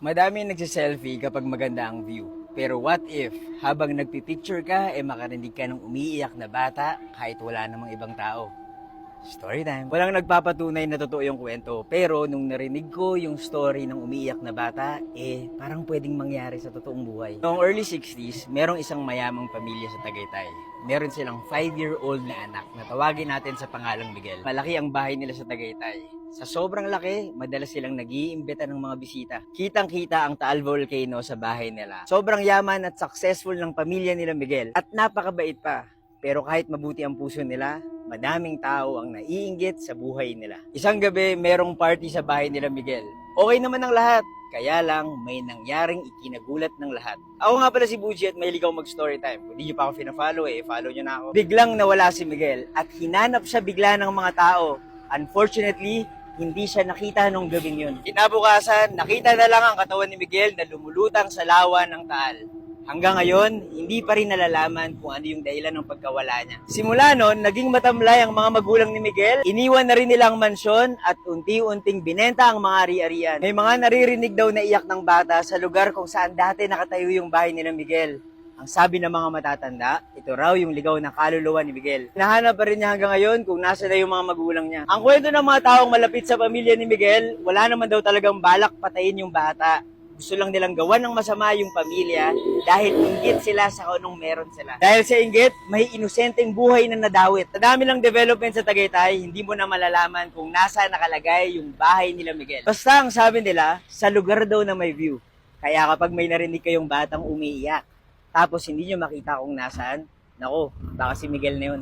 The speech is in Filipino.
Madami nagsiselfie kapag maganda ang view. Pero what if, habang nagpipicture ka, eh makarinig ka ng umiiyak na bata kahit wala namang ibang tao? Story time. Walang nagpapatunay na totoo yung kwento. Pero nung narinig ko yung story ng umiiyak na bata, eh parang pwedeng mangyari sa totoong buhay. Noong early 60s, merong isang mayamang pamilya sa Tagaytay. Meron silang 5-year-old na anak na tawagin natin sa pangalang Miguel. Malaki ang bahay nila sa Tagaytay. Sa sobrang laki, madalas silang nag-iimbita ng mga bisita. Kitang-kita ang Taal Volcano sa bahay nila. Sobrang yaman at successful ng pamilya nila Miguel at napakabait pa. Pero kahit mabuti ang puso nila, madaming tao ang naiinggit sa buhay nila. Isang gabi, merong party sa bahay nila Miguel. Okay naman ang lahat. Kaya lang, may nangyaring ikinagulat ng lahat. Ako nga pala si Buji at mahilig ako mag-story time. Kung di nyo pa ako fina-follow eh, follow nyo na ako. Biglang nawala si Miguel at hinanap siya bigla ng mga tao. Unfortunately, hindi siya nakita nung gabing yun. Kinabukasan, nakita na lang ang katawan ni Miguel na lumulutang sa lawa ng taal. Hanggang ngayon, hindi pa rin nalalaman kung ano yung dahilan ng pagkawala niya. Simula noon, naging matamlay ang mga magulang ni Miguel. Iniwan na rin nila ang mansyon at unti-unting binenta ang mga ari-arian. May mga naririnig daw na iyak ng bata sa lugar kung saan dati nakatayo yung bahay nila Miguel. Ang sabi ng mga matatanda, ito raw yung ligaw na kaluluwa ni Miguel. Nahanap pa rin niya hanggang ngayon kung nasa na yung mga magulang niya. Ang kwento ng mga taong malapit sa pamilya ni Miguel, wala naman daw talagang balak patayin yung bata. Gusto lang nilang gawan ng masama yung pamilya dahil inggit sila sa anong meron sila. Dahil sa inggit, may inosenteng buhay na nadawit. Sa dami lang development sa Tagaytay, hindi mo na malalaman kung nasa nakalagay yung bahay nila Miguel. Basta ang sabi nila, sa lugar daw na may view. Kaya kapag may narinig kayong batang umiiyak, tapos hindi nyo makita kung nasaan, nako, baka si Miguel na yun.